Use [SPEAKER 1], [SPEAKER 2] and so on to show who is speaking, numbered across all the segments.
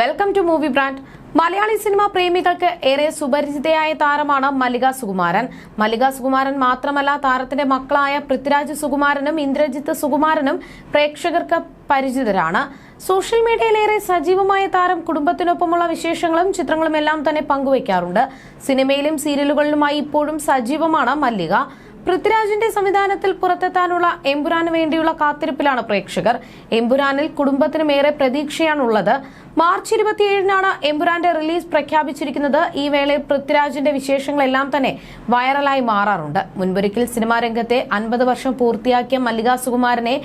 [SPEAKER 1] Welcome to movie brand Malayali cinema പ്രേമികൾക്ക് ഏറെ സുപരിചിതയായ താരമാണ് മല്ലിക സുകുമാരൻ. മല്ലിക സുകുമാരൻ മാത്രമല്ല താരത്തിന്റെ മക്കളായ പൃഥ്വിരാജ് സുകുമാരനും ഇന്ദ്രജിത്ത് സുകുമാരനും പ്രേക്ഷകർക്ക് പരിചിതരാണ്. സോഷ്യൽ മീഡിയയിലേറെ സജീവമായ താരം കുടുംബത്തിനൊപ്പമുള്ള വിശേഷങ്ങളും ചിത്രങ്ങളും എല്ലാം തന്നെ പങ്കുവയ്ക്കാറുണ്ട്. സിനിമയിലും സീരിയലുകളിലുമായി ഇപ്പോഴും സജീവമാണ് മല്ലിക. പൃഥ്വിരാജിന്റെ സംവിധാനത്തിൽ പുറത്തെത്താനുള്ള എമ്പുരാന് വേണ്ടിയുള്ള കാത്തിരിപ്പിലാണ് പ്രേക്ഷകർ. എമ്പുരാനിൽ കുടുംബത്തിനുമേറെ പ്രതീക്ഷയാണുള്ളത്. മാർച്ച് ഇരുപത്തിയേഴിനാണ് എമ്പുരാന്റെ റിലീസ് പ്രഖ്യാപിച്ചിരിക്കുന്നത്. ഈ വേളയിൽ പൃഥ്വിരാജിന്റെ വിശേഷങ്ങളെല്ലാം തന്നെ വൈറലായി മാറാറുണ്ട്. മുൻപൊരിക്കൽ സിനിമാ രംഗത്തെ അൻപത് വർഷം പൂർത്തിയാക്കിയ മല്ലിക സുകുമാരനെ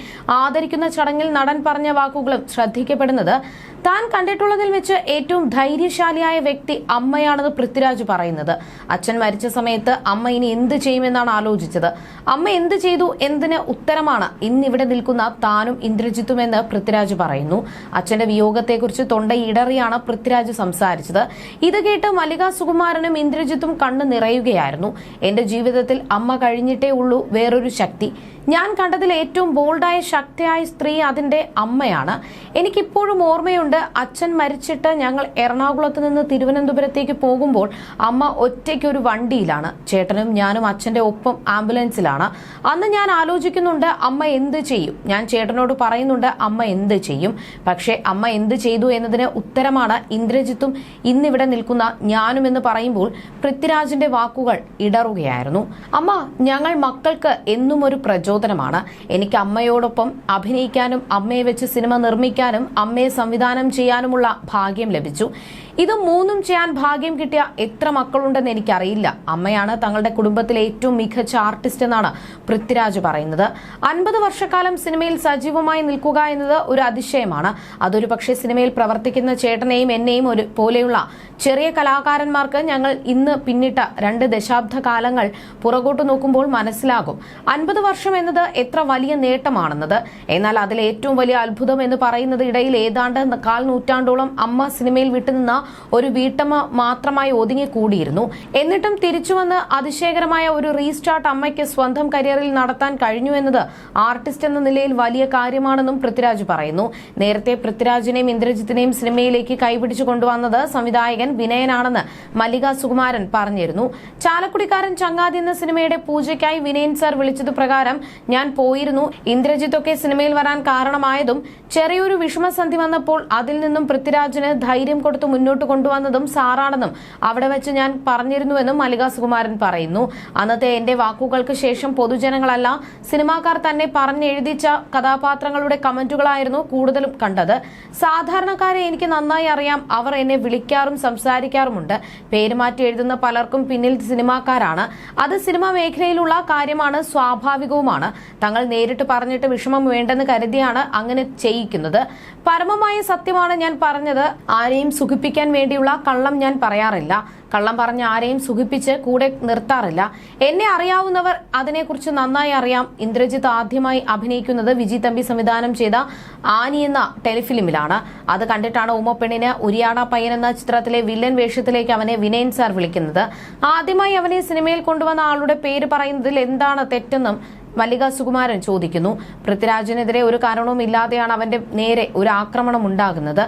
[SPEAKER 1] ആദരിക്കുന്ന ചടങ്ങിൽ നടൻ പറഞ്ഞ വാക്കുകളും ശ്രദ്ധിക്കപ്പെടുന്നത്. താൻ കണ്ടിട്ടുള്ളതിൽ വെച്ച് ഏറ്റവും ധൈര്യശാലിയായ വ്യക്തി അമ്മയാണെന്ന് പൃഥ്വിരാജ് പറയുന്നത്. അച്ഛൻ മരിച്ച സമയത്ത് അമ്മ ഇനി എന്ത് ചെയ്യുമെന്നാണ് ആലോചിച്ചത്. അമ്മ എന്ത് ചെയ്തു എന്തിന് ഉത്തരമാണ് ഇന്നിവിടെ നിൽക്കുന്ന താനും ഇന്ദ്രജിത്തുമെന്ന് പൃഥ്വിരാജ് പറയുന്നു. അച്ഛന്റെ വിയോഗത്തെക്കുറിച്ച് തൊണ്ട ഇടറിയാണ് പൃഥ്വിരാജ് സംസാരിച്ചത്. ഇത് കേട്ട് മല്ലിക സുകുമാരനും ഇന്ദ്രജിത്തും കണ്ണു നിറയുകയായിരുന്നു. എന്റെ ജീവിതത്തിൽ അമ്മ കഴിഞ്ഞിട്ടേ ഉള്ളൂ വേറൊരു ശക്തി. ഞാൻ കണ്ടതിൽ ഏറ്റവും ബോൾഡായ ശക്തിയായ സ്ത്രീ അതിന്റെ അമ്മയാണ്. എനിക്കിപ്പോഴും ഓർമ്മയുണ്ട് അച്ഛൻ മരിച്ചിട്ട് ഞങ്ങൾ എറണാകുളത്ത് നിന്ന് തിരുവനന്തപുരത്തേക്ക് പോകുമ്പോൾ അമ്മ ഒറ്റയ്ക്ക് ഒരു വണ്ടിയിലാണ്. ചേട്ടനും ഞാനും അച്ഛന്റെ ഒപ്പം ആംബുലൻസിലാണ്. അന്ന് ഞാൻ ആലോചിക്കുന്നുണ്ട് അമ്മ എന്ത് ചെയ്യും? ഞാൻ ചേട്ടനോട് പറയുന്നുണ്ട് അമ്മ എന്ത് ചെയ്യും? പക്ഷേ അമ്മ എന്ത് ചെയ്തു എന്നതിന് ഉത്തരമാണ് ഇന്ദ്രജിത്തും ഇന്നിവിടെ നിൽക്കുന്ന ഞാനും എന്ന് പറയുമ്പോൾ പൃഥ്വിരാജിന്റെ വാക്കുകൾ ഇടറുകയായിരുന്നു. അമ്മ ഞങ്ങൾ മക്കൾക്ക് എന്നും ഒരു പ്രചോദനമാണ്. എനിക്ക് അമ്മയോടൊപ്പം അഭിനയിക്കാനും അമ്മയെ വെച്ച് സിനിമ നിർമ്മിക്കാനും അമ്മയെ സംവിധാനം ചെയ്യാനുമുള്ള ഭാഗ്യം ലഭിച്ചു. ഇത് മൂന്നും ചെയ്യാൻ ഭാഗ്യം കിട്ടിയ എത്ര മക്കളുണ്ടെന്ന് എനിക്കറിയില്ല. അമ്മയാണ് തങ്ങളുടെ കുടുംബത്തിലെ ഏറ്റവും മികച്ച ആർട്ടിസ്റ്റ് എന്നാണ് പൃഥ്വിരാജ് പറയുന്നത്. അൻപത് വർഷക്കാലം സിനിമയിൽ സജീവമായി നിൽക്കുക എന്നത് ഒരു അതിശയമാണ്. അതൊരു പക്ഷേ സിനിമയിൽ പ്രവർത്തിക്കുന്ന ചേട്ടനെയും എന്നെയും ഒരു പോലെയുള്ള ചെറിയ കലാകാരന്മാർക്ക് ഞങ്ങൾ ഇന്ന് പിന്നിട്ട രണ്ട് ദശാബ്ദ കാലങ്ങൾ പുറകോട്ട് നോക്കുമ്പോൾ മനസ്സിലാകും. അൻപത് വർഷം എന്നത് എത്ര വലിയ നേട്ടമാണെന്നത്. എന്നാൽ അതിലെ ഏറ്റവും വലിയ അത്ഭുതം എന്ന് പറയുന്നത് ഇടയിൽ ഏതാണ്ട് കാൽ നൂറ്റാണ്ടോളം അമ്മ സിനിമയിൽ വിട്ടുനിന്ന ഒരു വീട്ടമ്മ മാത്രമായി ഒതുങ്ങിക്കൂടിയിരുന്നു. എന്നിട്ടും തിരിച്ചു വന്ന് അതിശയകരമായ ഒരു റീസ്റ്റാർട്ട് അമ്മയ്ക്ക് സ്വന്തം കരിയറിൽ നടത്താൻ കഴിഞ്ഞു എന്നത് ആർട്ടിസ്റ്റ് എന്ന നിലയിൽ വലിയ കാര്യമാണെന്നും പൃഥ്വിരാജ് പറയുന്നു. നേരത്തെ പൃഥ്വിരാജിനെയും ഇന്ദ്രജിത്തിനെയും സിനിമയിലേക്ക് കൈപിടിച്ചു കൊണ്ടുവന്നത് സംവിധായകൻ വിനയനാണെന്ന് മല്ലിക സുകുമാരൻ പറഞ്ഞിരുന്നു. ചാലക്കുടിക്കാരൻ ചങ്ങാതി എന്ന സിനിമയുടെ പൂജയ്ക്കായി വിനയൻ സർ വിളിച്ചത് പ്രകാരം ഞാൻ പോയിരുന്നു. ഇന്ദ്രജിത്തൊക്കെ സിനിമയിൽ വരാൻ കാരണമായതും ചെറിയൊരു വിഷമസന്ധി വന്നപ്പോൾ അതിൽ നിന്നും പൃഥ്വിരാജിന് ധൈര്യം കൊടുത്ത് മുന്നോട്ട് കൊണ്ടുവന്നതും സാറാണെന്നും അവിടെ വെച്ച് ഞാൻ പറഞ്ഞിരുന്നുവെന്നും മല്ലിക സുകുമാരൻ പറയുന്നു. അന്നത്തെ എന്റെ വാക്കുകൾക്ക് ശേഷം പൊതുജനങ്ങളല്ല സിനിമാക്കാർ തന്നെ പറഞ്ഞെഴുതിച്ച കഥാപാത്രങ്ങളുടെ കമന്റുകളായിരുന്നു കൂടുതലും കണ്ടത്. സാധാരണക്കാരെ എനിക്ക് നന്നായി അറിയാം. അവർ എന്നെ വിളിക്കാറും സംസാരിക്കാറുമുണ്ട്. പേരുമാറ്റി എഴുതുന്ന പലർക്കും പിന്നിൽ സിനിമാക്കാരാണ്. അത് സിനിമാ മേഖലയിലുള്ള കാര്യമാണ് സ്വാഭാവികവുമാണ്. തങ്ങൾ നേരിട്ട് പറഞ്ഞിട്ട് വിഷമം വേണ്ടെന്ന് കരുതിയാണ് അങ്ങനെ ചെയ്യിക്കുന്നത്. പരമമായ സത്യമാണ് ഞാൻ പറഞ്ഞത്. ആരെയും സുഖിപ്പിക്കാൻ വേണ്ടിയുള്ള കള്ളം ഞാൻ പറയാറില്ല. കള്ളം പറഞ്ഞ് ആരെയും സുഖിപ്പിച്ച് കൂടെ നിർത്താറില്ല. എന്നെ അറിയാവുന്നവർ അതിനെക്കുറിച്ച് നന്നായി അറിയാം. ഇന്ദ്രജിത്ത് ആദ്യമായി അഭിനയിക്കുന്നത് വിജി തമ്പി സംവിധാനം ചെയ്ത ആനി എന്ന ടെലിഫിലിമിലാണ്. അത് കണ്ടിട്ടാണ് ഉമ്മപ്പെണ്ണിന് ഉരിയാട പയ്യൻ എന്ന ചിത്രത്തിലെ വില്ലൻ വേഷത്തിലേക്ക് അവനെ വിനയൻ സാർ വിളിക്കുന്നത്. ആദ്യമായി അവനെ സിനിമയിൽ കൊണ്ടുവന്ന ആളുടെ പേര് പറയുന്നതിൽ എന്താണ് തെറ്റെന്നും മല്ലിക സുകുമാരൻ ചോദിക്കുന്നു. പൃഥ്വിരാജിനെതിരെ ഒരു കാരണവും ഇല്ലാതെയാണ് അവന്റെ നേരെ ഒരു ആക്രമണം ഉണ്ടാകുന്നത്.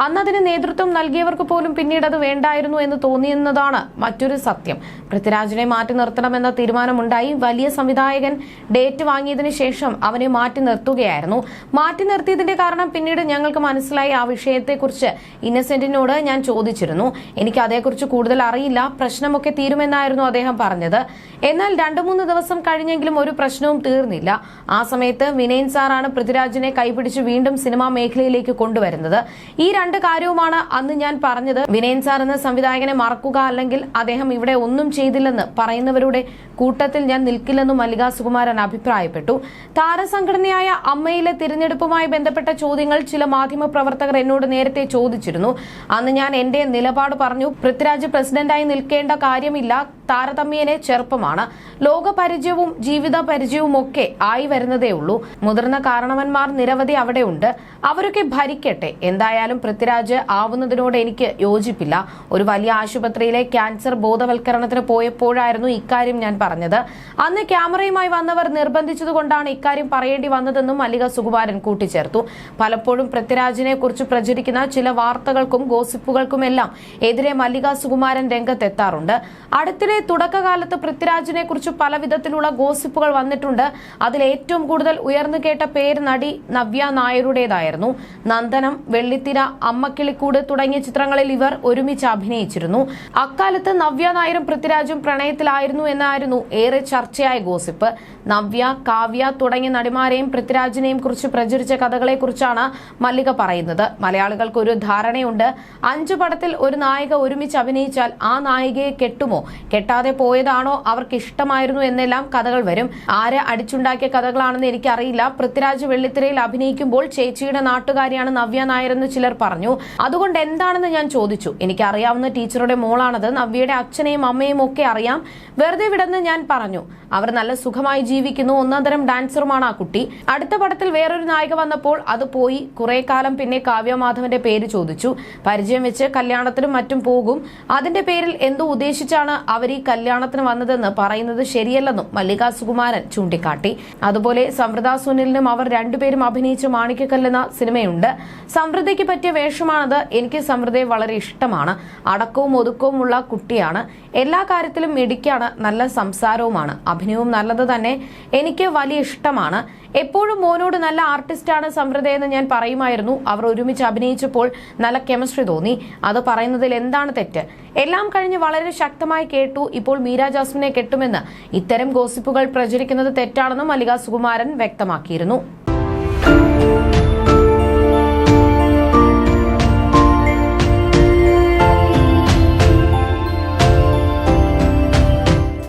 [SPEAKER 1] അന്നതിന് നേതൃത്വം നൽകിയവർക്ക് പോലും പിന്നീട് അത് വേണ്ടായിരുന്നു എന്ന് തോന്നിയെന്നതാണ് മറ്റൊരു സത്യം. പൃഥ്വിരാജിനെ മാറ്റി നിർത്തണമെന്ന തീരുമാനമുണ്ടായി. വലിയ സംവിധായകൻ ഡേറ്റ് വാങ്ങിയതിനു ശേഷം അവനെ മാറ്റി നിർത്തുകയായിരുന്നു. മാറ്റി നിർത്തിയതിന്റെ കാരണം പിന്നീട് ഞങ്ങൾക്ക് മനസ്സിലായി. ആ വിഷയത്തെക്കുറിച്ച് ഇന്നസെന്റിനോട് ഞാൻ ചോദിച്ചിരുന്നു. എനിക്ക് അതേക്കുറിച്ച് കൂടുതൽ അറിയില്ല. പ്രശ്നമൊക്കെ തീരുമെന്നായിരുന്നു അദ്ദേഹം പറഞ്ഞത്. എന്നാൽ രണ്ടു മൂന്ന് ദിവസം കഴിഞ്ഞെങ്കിലും ഒരു പ്രശ്നവും തീർന്നില്ല. ആ സമയത്ത് വിനയൻ സാറാണ് പൃഥ്വിരാജിനെ കൈപിടിച്ച് വീണ്ടും സിനിമാ മേഖലയിലേക്ക് കൊണ്ടുവരുന്നത്. ഈ രണ്ട് കാര്യവുമാണ് അന്ന് ഞാൻ പറഞ്ഞത്. വിനയൻ സാർ എന്ന സംവിധായകനെ മറക്കുക അല്ലെങ്കിൽ അദ്ദേഹം ഇവിടെ ഒന്നും ചെയ്തില്ലെന്ന് പറയുന്നവരുടെ കൂട്ടത്തിൽ ഞാൻ നിൽക്കില്ലെന്നും മല്ലിക സുകുമാരൻ അഭിപ്രായപ്പെട്ടു. താരസംഘടനയായ അമ്മയിലെ തിരഞ്ഞെടുപ്പുമായി ബന്ധപ്പെട്ട ചോദ്യങ്ങൾ ചില മാധ്യമ പ്രവർത്തകർ എന്നോട് നേരത്തെ ചോദിച്ചിരുന്നു. അന്ന് ഞാൻ എന്റെ നിലപാട് പറഞ്ഞു. പൃഥ്വിരാജ് പ്രസിഡന്റായി നിൽക്കേണ്ട കാര്യമില്ല. താരതമ്യേന ചെറുപ്പമാണ്. ലോകപരിചയവും ജീവിത പരിചയവും ഒക്കെ ആയി വരുന്നതേ ഉള്ളൂ. മുതിർന്ന കാരണവന്മാർ നിരവധി അവിടെയുണ്ട്. അവരൊക്കെ ഭരിക്കട്ടെ. എന്തായാലും പൃഥ്വിരാജ് ആവുന്നതിനോട് എനിക്ക് യോജിപ്പില്ല. ഒരു വലിയ ആശുപത്രിയിലെ ക്യാൻസർ ബോധവൽക്കരണത്തിന് പോയപ്പോഴായിരുന്നു ഇക്കാര്യം ഞാൻ പറഞ്ഞത്. അന്ന് ക്യാമറയുമായി വന്നവർ നിർബന്ധിച്ചതുകൊണ്ടാണ് ഇക്കാര്യം പറയേണ്ടി വന്നതെന്നും മല്ലിക സുകുമാരൻ കൂട്ടിച്ചേർത്തു. പലപ്പോഴും പൃഥ്വിരാജിനെ കുറിച്ച് പ്രചരിക്കുന്ന ചില വാർത്തകൾക്കും ഗോസിപ്പുകൾക്കുമെല്ലാം എതിരെ മല്ലിക സുകുമാരൻ രംഗത്തെത്താറുണ്ട്. അടുത്തിടെ തുടക്കകാലത്ത് പൃഥ്വിരാജിനെ കുറിച്ച് പല വിധത്തിലുള്ള ഗോസിപ്പുകൾ വന്നിട്ടുണ്ട്. അതിൽ ഏറ്റവും കൂടുതൽ ഉയർന്നു കേട്ട പേര് നടി നവ്യ നായരുടേതായിരുന്നു. നന്ദനം വെള്ളിത്തിര അമ്മക്കിളിക്കൂട് തുടങ്ങിയ ചിത്രങ്ങളിൽ ഇവർ ഒരുമിച്ച് അഭിനയിച്ചിരുന്നു. അക്കാലത്ത് നവ്യ നായരും പൃഥ്വിരാജും പ്രണയത്തിലായിരുന്നു എന്നായിരുന്നു ഏറെ ചർച്ചയായ ഗോസിപ്പ്. നവ്യ കാവ്യ തുടങ്ങിയ നടിമാരെയും പൃഥ്വിരാജിനെയും കുറിച്ച് പ്രചരിച്ച കഥകളെ കുറിച്ചാണ് മല്ലിക പറയുന്നത്. മലയാളികൾക്ക് ഒരു ധാരണയുണ്ട്. അഞ്ചു പടത്തിൽ ഒരു നായിക ഒരുമിച്ച് അഭിനയിച്ചാൽ ആ നായികയെ കെട്ടുമോ? കെട്ടാതെ പോയതാണോ അവർക്ക് ഇഷ്ടമായിരുന്നു എന്നെല്ലാം കഥകൾ വരും. ആരെ അടിച്ചുണ്ടാക്കിയ കഥകളാണെന്ന് എനിക്കറിയില്ല. പൃഥ്വിരാജ് വെള്ളിത്തിരയിൽ അഭിനയിക്കുമ്പോൾ ചേച്ചിയുടെ നാട്ടുകാരിയാണ് നവ്യ നായർ എന്ന് ചിലർ പറഞ്ഞു. അതുകൊണ്ട് എന്താണെന്ന് ഞാൻ ചോദിച്ചു. എനിക്കറിയാവുന്ന ടീച്ചറുടെ മോളാണത്. നവ്യയുടെ അച്ഛനെയും അമ്മയും ഒക്കെ അറിയാം. വെറുതെ വിടെന്ന് ഞാൻ പറഞ്ഞു. അവർ നല്ല സുഖമായി ജീവിക്കുന്നു. ഒന്നാന്തരം ഡാൻസറുമാണ് ആ കുട്ടി. അടുത്ത പടത്തിൽ വേറൊരു നായിക വന്നപ്പോൾ അത് പോയി. കുറെ കാലം പിന്നെ കാവ്യമാധവന്റെ പേര് ചോദിച്ചു. പരിചയം വെച്ച് കല്യാണത്തിനും മറ്റും പോകും. അതിന്റെ പേരിൽ എന്തോ ഉദ്ദേശിച്ചാണ് അവർ ഈ കല്യാണത്തിന് വന്നതെന്ന് പറയുന്നത് ശരിയല്ലെന്നും മല്ലിക സുകുമാരൻ ചൂണ്ടിക്കാട്ടി. അതുപോലെ സമൃദ്ധ സുനിലിനും അവർ രണ്ടുപേരും അഭിനയിച്ച മാണിക്കക്കല്ലെന്ന സിനിമയുണ്ട്. സമൃദ്ധയ്ക്ക് പറ്റിയ വേഷമാണത് എനിക്ക് സമൃദ്ധയെ വളരെ ഇഷ്ടമാണ്. അടക്കവും ഒതുക്കവും ഉള്ള കുട്ടിയാണ്. എല്ലാ കാര്യത്തിലും ഇടിക്കാണ് നല്ല സംസാരവുമാണ്. അഭിനയവും നല്ലത് തന്നെ എനിക്ക് വലിയ ഇഷ്ടമാണ്. എപ്പോഴും മോനോട് നല്ല ആർട്ടിസ്റ്റാണ് സമൃദ്ധയെന്ന് ഞാൻ പറയുമായിരുന്നു. അവർ ഒരുമിച്ച് അഭിനയിച്ചപ്പോൾ നല്ല കെമിസ്ട്രി തോന്നി. അത് പറയുന്നതിൽ എന്താണ് തെറ്റ്? എല്ലാം കഴിഞ്ഞ് വളരെ ശക്തമായി കേട്ടു. ഇപ്പോൾ മീര ജാസ്മിനെ കെട്ടുമെന്ന് ഇത്തരം ഗോസിപ്പുകൾ പ്രചരിക്കുന്നത് തെറ്റാണെന്നും മല്ലിക സുകുമാരൻ വ്യക്തമാക്കിയിരുന്നു.